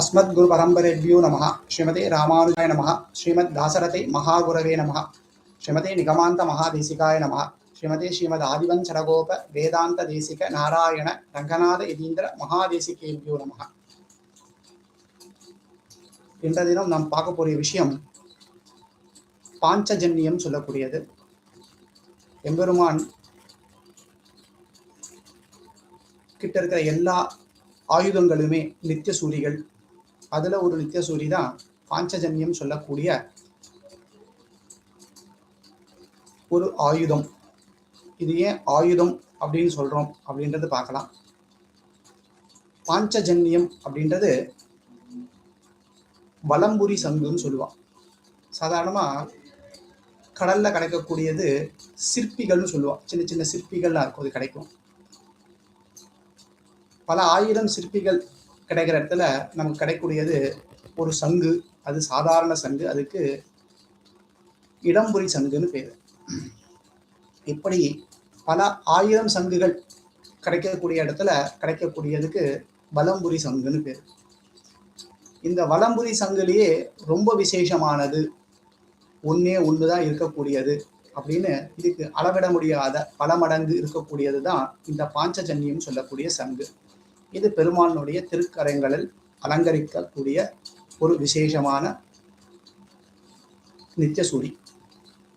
அஸ்மத் குரு பரம்பரெட்பியூ நமஹ ஸ்ரீமதே ராமானுஜாய நமஹ ஸ்ரீமத் தாசரதை மகாகுரவே நமஹ ஸ்ரீமதே நிகமாந்த மகாதேசிகாய நமஹ ஸ்ரீமதே ஸ்ரீமத் ஆதிவஞ்சரகோப வேதாந்த தேசிக நாராயண ரங்கநாத இதீந்திர மகாதேசிகேபியூ நமஹ என்ற தினம் நாம் பார்க்கக்கூடிய விஷயம் பாஞ்சஜன்யம் சொல்லக்கூடியது. எம்பெருமான் கிட்ட இருக்கிற எல்லா ஆயுதங்களுமே நித்திய சூரிகள். அதுல ஒரு நித்தியசூரி தான் பாஞ்சஜன்யம் சொல்லக்கூடிய ஒரு ஆயுதம். இது ஏன் ஆயுதம் அப்படின்னு சொல்றோம் அப்படின்றது பார்க்கலாம். பாஞ்சஜன்யம் அப்படின்றது வலம்புரி சங்குன்னு சொல்லுவான். சாதாரணமா கடல்ல கிடைக்கக்கூடியது சிற்பிகள்னு சொல்லுவான். சின்ன சின்ன சிற்பிகள்லாம் இருக்கும் அது கிடைக்கும். பல ஆயிரம் சிற்பிகள் கிடைக்கிற இடத்துல நமக்கு கிடைக்கக்கூடியது ஒரு சங்கு அது சாதாரண சங்கு அதுக்கு இடம்புரி சங்குன்னு பேர். இப்படி பல ஆயிரம் சங்குகள் கிடைக்கக்கூடிய இடத்துல கிடைக்கக்கூடியதுக்கு வலம்புரி சங்குன்னு பேர். இந்த வலம்புரி சங்குலேயே ரொம்ப விசேஷமானது ஒன்றே ஒன்று தான் இருக்கக்கூடியது அப்படின்னு இதுக்கு அளவிட முடியாத பல மடங்கு இருக்கக்கூடியது தான் இந்த பாஞ்சஜன்யம் சொல்லக்கூடிய சங்கு. இது பெருமானுடைய திருக்கரங்களில் அலங்கரிக்கக்கூடிய ஒரு விசேஷமான நித்தியசூரி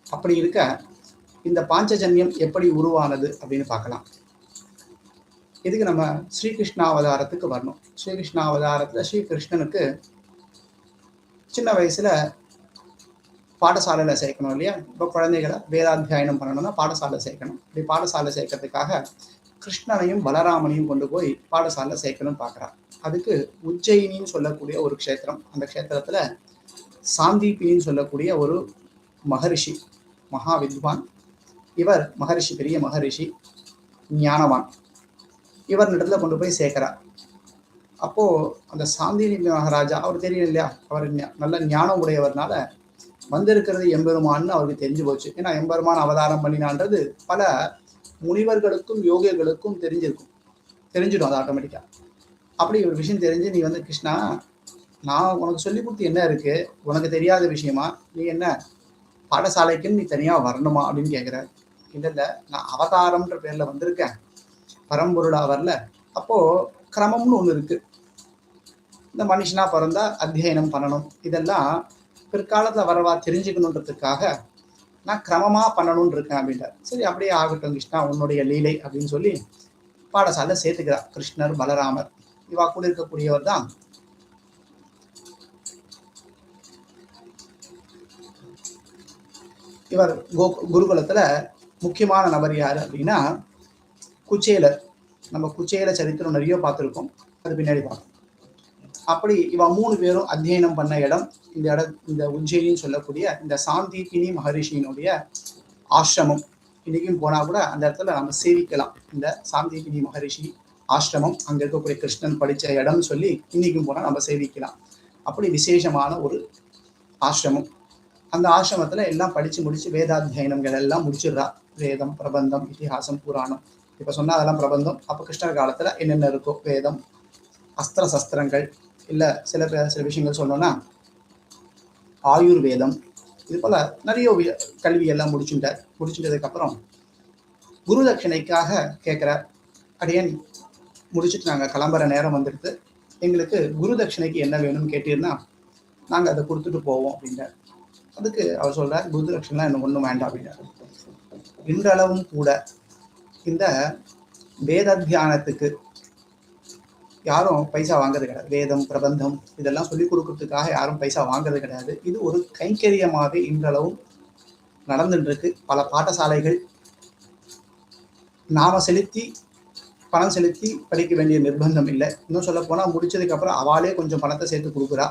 அப்படி இருக்க இந்த பாஞ்சஜன்யம் எப்படி உருவானது அப்படின்னு பார்க்கலாம். இதுக்கு நம்ம ஸ்ரீகிருஷ்ணாவதாரத்துக்கு வரணும். ஸ்ரீகிருஷ்ணாவதாரத்தில் ஸ்ரீகிருஷ்ணனுக்கு சின்ன வயசுல பாடசாலையில் சேர்க்கணும் இல்லையா? இப்போ குழந்தைகளை வேதாத்தியாயனம் பண்ணணும்னா பாடசாலை சேர்க்கணும். இப்படி பாடசாலை சேர்க்கறதுக்காக கிருஷ்ணனையும் பலராமனையும் கொண்டு போய் பாடசாலை சேர்க்கணும்னு பார்க்குறான் அதுக்கு உஜ்ஜயினின்னு சொல்லக்கூடிய ஒரு க்ஷேத்திரம். அந்த க்ஷேத்திரத்தில் சாந்தீபின்னு சொல்லக்கூடிய ஒரு மகரிஷி மகா வித்வான் இவர் மகரிஷி பெரிய மகரிஷி ஞானவான். இவர் இடத்துல கொண்டு போய் சேர்க்கிறார். அப்போது அந்த சாந்தினி மகாராஜா அவர் தெரியும் இல்லையா? அவர் நல்ல ஞானம் உடையவர்னால வந்திருக்கிறது எம்பெருமான்னு அவருக்கு தெரிஞ்சு போச்சு. ஏன்னா எம்பெருமான் அவதாரம் பண்ணினான்றது பல முனிவர்களுக்கும் யோகியர்களுக்கும் தெரிஞ்சிருக்கும். தெரிஞ்சிடும் அது ஆட்டோமேட்டிக்காக அப்படி ஒரு விஷயம் தெரிஞ்சு நீ வந்து கிருஷ்ணா நான் உனக்கு சொல்லி கொடுத்து என்ன இருக்கு? உனக்கு தெரியாத விஷயமா? நீ என்ன? பாடசாலைக்குன்னு நீ தனியாக வரணுமா? அப்படின்னு கேட்குற இல்லை இல்லை நான் அவதாரம்ன்ற பேரில் வந்திருக்கேன். பரம்பொருளாக வரல. அப்போது கிரமம்னு ஒன்று இருக்குது இந்த மனுஷனா பிறந்தா அத்தியனம் பண்ணணும். இதெல்லாம் பிற்காலத்தில் வரவா தெரிஞ்சுக்கணுன்றதுக்காக நான் கிரமமாக பண்ணணும்னு இருக்கேன் அப்படின்றார் சரி அப்படியே ஆகட்டும் கிருஷ்ணா உன்னுடைய லீலை அப்படின்னு சொல்லி பாடசாலை சேர்த்துக்கிறார். கிருஷ்ணர் பலராமர். இவா கூட இருக்கக்கூடியவர் தான் இவர் கோ குருகுலத்தில் முக்கியமான நபர் யார் அப்படின்னா குச்சேலர். நம்ம குச்சேல சரித்திரம் நிறைய பார்த்துருக்கோம். அது பின்னாடி பார்க்கணும் அப்படி இவ மூணு பேரும் அத்தியனம் பண்ண இடம் இந்த இட இந்த உஜ்ஜயினின்னு சொல்லக்கூடிய இந்த சாந்திகினி மகரிஷியினுடைய ஆசிரமம். இன்னைக்கும் போனா கூட அந்த இடத்துல நம்ம சேவிக்கலாம். இந்த சாந்திகினி மகரிஷி ஆசிரமம் அங்க இருக்கக்கூடிய கிருஷ்ணன் படிச்ச இடம்னு சொல்லி இன்னைக்கும் போனா நம்ம சேவிக்கலாம். அப்படி விசேஷமான ஒரு ஆசிரமம். அந்த ஆசிரமத்துல எல்லாம் படிச்சு முடிச்சு வேதாத்தியனங்கள் எல்லாம் முடிச்சிடுறா. வேதம் பிரபந்தம் இதிகாசம் புராணம். இப்ப சொன்னா அதெல்லாம் பிரபந்தம். அப்ப கிருஷ்ணர் காலத்துல என்னென்ன இருக்கோ வேதம் அஸ்திர சஸ்திரங்கள் இல்லை சில சில விஷயங்கள் சொல்லணும்னா ஆயுர்வேதம் இது போல் நிறைய கல்வியெல்லாம் முடிச்சுட்டார். முடிச்சுட்டதுக்கப்புறம் குரு தட்சிணைக்காக கேட்கிறார் அடியன் முடிச்சுட்டு நாங்கள் கிளம்புற நேரம் வந்துடுது. எங்களுக்கு குரு தட்சிணைக்கு என்ன வேணும்னு கேட்டீங்கன்னா நாங்கள் அதை கொடுத்துட்டு போவோம் அப்படின்றார். அதுக்கு அவர் சொல்கிறார் குரு தட்சிணை எனக்கு ஒன்றும் வேண்டாம் அப்படின்றார். இன்றளவும் கூட இந்த வேத தியானத்துக்கு யாரும் பைசா வாங்குறது கிடையாது. வேதம் பிரபந்தம் இதெல்லாம் சொல்லி கொடுக்கறதுக்காக யாரும் பைசா வாங்குறது கிடையாது. இது ஒரு கைங்கரியமாகவே இன்றளவும் நடந்துட்டு இருக்கு பல பாடசாலைகள் நாம செலுத்தி பணம் செலுத்தி படிக்க வேண்டிய நிர்பந்தம் இல்லை. இன்னும் சொல்ல போனால் முடிச்சதுக்கப்புறம் அவளே கொஞ்சம் பணத்தை சேர்த்து கொடுக்குறா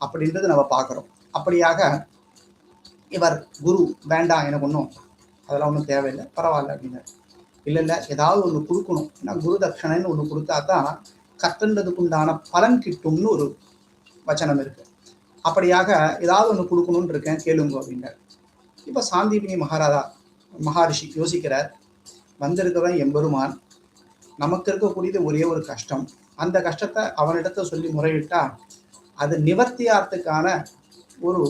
அப்படின்றது நம்ம பார்க்குறோம். அப்படியாக இவர் குரு வேண்டாம் எனக்கு ஒன்றும் அதெல்லாம் ஒன்றும் தேவையில்லை. பரவாயில்ல அப்படின்னாரு. இல்லை இல்லை ஏதாவது ஒன்று கொடுக்கணும். ஏன்னா குரு தட்சணைன்னு ஒன்று கொடுத்தா தான் கற்றுன்றதுக்கு உண்டான பலன் கிட்டும்னு ஒரு வச்சனம் இருக்கு. அப்படியாக ஏதாவது ஒன்று கொடுக்கணும்னு இருக்கேன் கேளுங்க அப்படின்னார் இப்போ சாந்திபினி மகாராஜா மகாரிஷி யோசிக்கிறார் வந்திருக்கிறவன் எம்பெருமான் நமக்கு இருக்கக்கூடியது ஒரே ஒரு கஷ்டம். அந்த கஷ்டத்தை அவனிடத்த சொல்லி முறையிட்டா அது நிவர்த்தியார்த்துக்கான ஒரு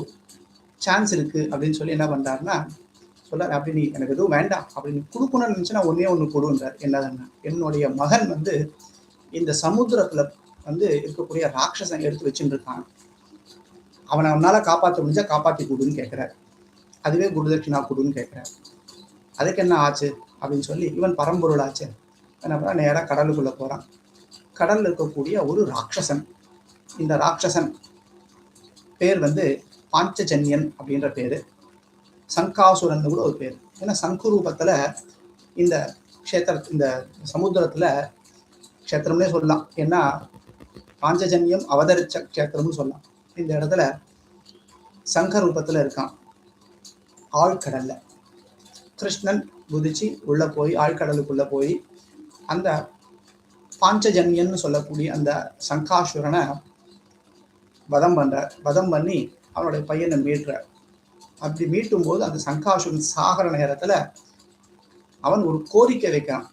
சான்ஸ் இருக்குது அப்படின்னு சொல்லி என்ன பண்ணுறாருன்னா சொல்ல அப்படி நீ எனக்கு எதுவும் வேண்டாம். அப்படின்னு கொடுக்கணும்னு நினைச்சுன்னா ஒன்றே ஒன்று கொடுன்றார். என்னதுன்னா என்னுடைய மகன் வந்து இந்த சமுத்திரத்துல வந்து இருக்கக்கூடிய ராட்சசன் எடுத்து வச்சுட்டு இருக்கான் அவனை அவனால காப்பாற்ற முடிஞ்சா காப்பாத்தி கொடுன்னு கேட்கிறார். அதுவே குருதட்சிணா கொடுன்னு கேட்கிறார். அதுக்கு என்ன ஆச்சு? அப்படின்னு சொல்லி இவன் பரம்பொருள் ஆச்சு என்ன பண்ணா நேராக கடலுக்குள்ள போறான். கடல்ல இருக்கக்கூடிய ஒரு ராட்சசன். இந்த ராட்சசன் பேர் வந்து பாஞ்சஜன்யன் அப்படின்ற பேரு. சங்காசுரன் கூட ஒரு பேர். ஏன்னா சங்கு ரூபத்துல இந்த க்ஷேத்திர இந்த சமுத்திரத்துல க்ஷேத்திரம்னே சொல்லலாம். ஏன்னா பாஞ்சஜன்யம் அவதரிச்ச க்ஷேத்திரம்னு சொல்லலாம். இந்த இடத்துல சங்க ரூபத்தில் இருக்கான். ஆழ்கடல்ல. கிருஷ்ணன் குதிச்சு உள்ளே போய் ஆழ்கடலுக்குள்ளே போய் அந்த பாஞ்சஜன்யன்னு சொல்லக்கூடிய அந்த சங்காசுரனை வதம் பண்ணுறார் வதம் பண்ணி அவனுடைய பையனை மீட்டுறார். அப்படி மீட்டும் போது அந்த சங்காசுரன் சாகர நேரத்தில் அவன் ஒரு கோரிக்கை வைக்கிறான்.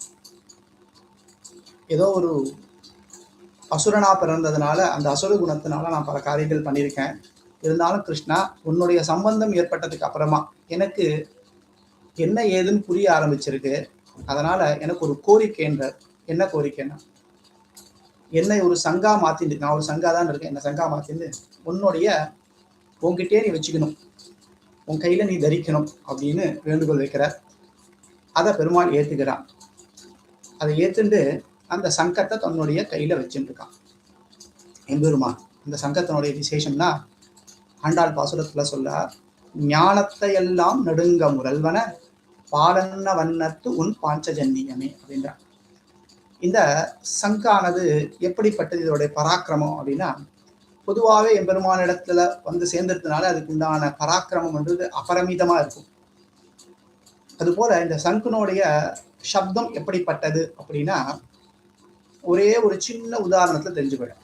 ஏதோ ஒரு அசுரனா பிறந்ததுனால அந்த அசுர குணத்தினால நான் பல காரியங்கள் பண்ணியிருக்கேன். இருந்தாலும் கிருஷ்ணா உன்னுடைய சம்பந்தம் ஏற்பட்டதுக்கு அப்புறமா எனக்கு என்ன ஏதுன்னு புரிய ஆரம்பிச்சிருக்கு. அதனால எனக்கு ஒரு கோரிக்கைன்ற என்ன கோரிக்கைன்னா என்னை ஒரு சங்கா மாத்திண்டு நான் ஒரு சங்கா தான் இருக்கேன். என்ன சங்கா மாத்திண்டு உன்னுடைய உன்கிட்டே நீ வச்சுக்கணும். உன் கையில நீ தரிக்கணும் அப்படின்னு வேண்டுகோள் வைக்கிறார். அதை பெருமாள் ஏத்துக்கிறான். அதை ஏத்துண்டு அந்த சங்கத்தை தன்னுடைய கையில வச்சுருக்கான் எம்பெருமான் அந்த சங்கத்தினுடைய விசேஷம்னா ஆண்டாள் பாசுரத்துல சொல்ல ஞானத்தை எல்லாம் நெடுங்க முரல்வன பாலன்ன வண்ணத்து உன் பாஞ்சஜன்னியமே அப்படின்றான் இந்த சங்கானது எப்படிப்பட்டது? இதோடைய பராக்கிரமம் அப்படின்னா பொதுவாகவே எம்பெருமான இடத்துல வந்து சேர்ந்ததுனால அதுக்கு உண்டான பராக்கிரமம்ன்றது அபரமிதமா இருக்கும். அதுபோல இந்த சங்குனுடைய சப்தம் எப்படிப்பட்டது அப்படின்னா ஒரே ஒரு சின்ன உதாரணத்துல தெரிஞ்சு போயிடும்.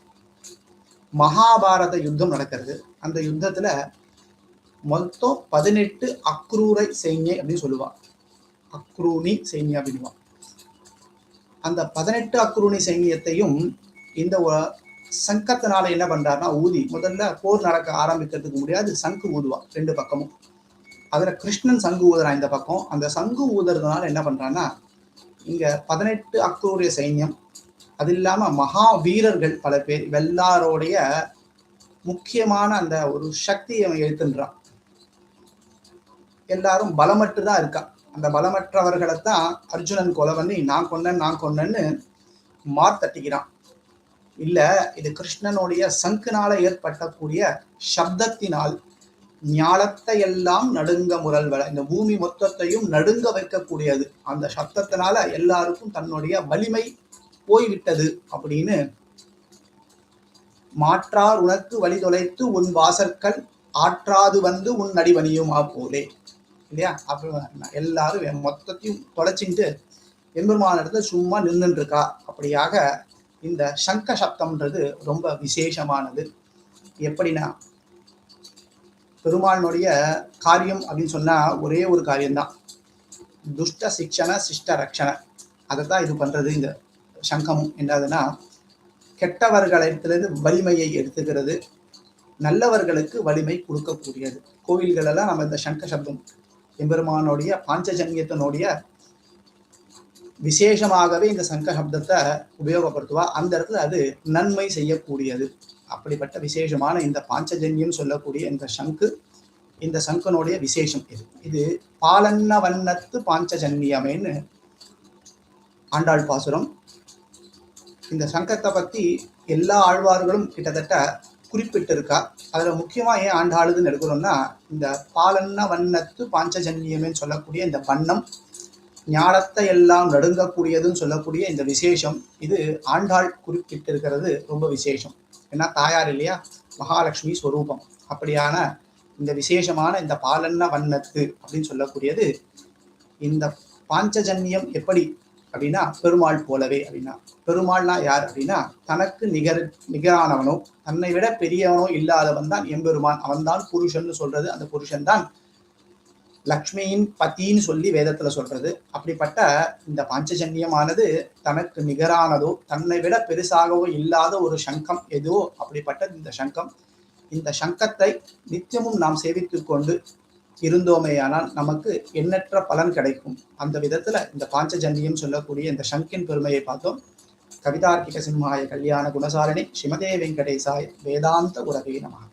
மகாபாரத யுத்தம் நடக்கிறது. அந்த யுத்தத்துல மொத்தம் பதினெட்டு அக்ரூரை சைன்யை அப்படின்னு சொல்லுவான் அக்ரூனி சைன்யா அப்படின்வான் அந்த பதினெட்டு அக்ரூனி சைன்யத்தையும் இந்த சங்கத்தினால என்ன பண்றாருன்னா ஊதி. முதல்ல போர் நடக்க ஆரம்பிக்கிறதுக்கு முடியாது சங்கு ஊதுவான் ரெண்டு பக்கமும். அதுல கிருஷ்ணன் சங்கு ஊதுறான் இந்த பக்கம். அந்த சங்கு ஊதுறதுனால என்ன பண்றான்னா இங்க பதினெட்டு அக்ரூரிய சைன்யம் அது இல்லாம மகா வீரர்கள் பல பேர் எல்லாரோடைய முக்கியமான அந்த ஒரு சக்தியை அவன் எழுத்துன்றான் எல்லாரும் பலமற்று தான் இருக்கான். அந்த பலமற்றவர்களைத்தான் அர்ஜுனன் கொலை பண்ணி நான் கொன்னேன் நான் கொன்னேன்னு மார்த்தட்டிக்கிறான் இல்ல இது கிருஷ்ணனுடைய சங்குனால ஏற்பட்டக்கூடிய சப்தத்தினால் ஞாலத்தை எல்லாம் நடுங்க முரல்வல இந்த பூமி மொத்தத்தையும் நடுங்க வைக்கக்கூடியது. அந்த சப்தத்தினால எல்லாருக்கும் தன்னுடைய வலிமை போய்விட்டது அப்படின்னு மாற்றார் உனக்கு வழி தொலைத்து உன் வாசற்கள் ஆற்றாது வந்து உன் நடிவணியுமா போலே இல்லையா? அப்படி எல்லாரும் மொத்தத்தையும் தொலைச்சிட்டு எம்பெருமான இடத்துல சும்மா நின்றுருக்கா இருக்கா அப்படியாக இந்த சங்க சப்தம்ன்றது ரொம்ப விசேஷமானது. எப்படின்னா பெருமானுடைய காரியம் அப்படின்னு சொன்னா ஒரே ஒரு காரியம்தான். துஷ்ட சிக்ஷண சிஷ்ட ரக்ஷண. அதை தான் இது பண்றது இந்த சங்கமும் என்னதுன்னா கெட்டவர்களிடத்திலிருந்து வலிமையை எடுத்துக்கிறது. நல்லவர்களுக்கு வலிமை கொடுக்கக்கூடியது. கோவில்கள் எல்லாம் நம்ம இந்த சங்க சப்தம் எம்பெருமானுடைய பாஞ்சஜன்யத்தினுடைய விசேஷமாகவே இந்த சங்க சப்தத்தை உபயோகப்படுத்துவா. அந்த இடத்துல அது நன்மை செய்யக்கூடியது. அப்படிப்பட்ட விசேஷமான இந்த பாஞ்சஜன்யம் சொல்லக்கூடிய இந்த சங்கு இந்த சங்கனுடைய விசேஷம் இது. இது பாலன்ன வண்ணத்து பாஞ்சஜன்யமேன்னு ஆண்டாள் பாசுரம் இந்த சங்கத்தை பத்தி எல்லா ஆழ்வார்களும் கிட்டத்தட்ட குறிப்பிட்டிருக்கா. அதுல முக்கியமா ஏன் ஆண்டாளுதுன்னு எடுக்கிறோம்னா இந்த பாலன்ன வண்ணத்து பாஞ்சஜன்யமேன்னு சொல்லக்கூடிய இந்த வண்ணம் ஞானத்தை எல்லாம் நடுங்கக்கூடியதுன்னு சொல்லக்கூடிய இந்த விசேஷம் இது ஆண்டாள் குறிப்பிட்டிருக்கிறது ரொம்ப விசேஷம். ஏன்னா தாயார் இல்லையா? மகாலட்சுமி ஸ்வரூபம் அப்படியான இந்த விசேஷமான இந்த பாலன்ன வண்ணத்து அப்படின்னு சொல்லக்கூடியது இந்த பாஞ்சஜன்யம் எப்படி அப்படின்னா பெருமாள் போலவே அப்படின்னா பெருமாள்னா யார் அப்படின்னா தனக்கு நிகர் நிகரானவனோ தன்னை விட பெரியவனோ இல்லாதவன் தான் எம்பெருமான். அவன்தான் புருஷன் சொல்றது அந்த புருஷன் தான் லக்ஷ்மியின் பத்தின்னு சொல்லி வேதத்துல சொல்றது. அப்படிப்பட்ட இந்த பாஞ்சஜன்யமானது தனக்கு நிகரானதோ தன்னை விட பெருசாகவோ இல்லாத ஒரு சங்கம் எதுவோ அப்படிப்பட்ட இந்த சங்கம். இந்த சங்கத்தை நித்தியமும் நாம் சேவித்து கொண்டு இருந்தோமேயானால் நமக்கு எண்ணற்ற பலன் கிடைக்கும். அந்த விதத்துல இந்த பாஞ்சஜன்யம் சொல்லக்கூடிய இந்த சங்கின் பெருமையை பார்த்தோம். கவிதார்க்கிக சிம்மாய கல்யாண குணசாரணி ஸ்ரீமதே வெங்கடேசாய் வேதாந்த உறவே நமக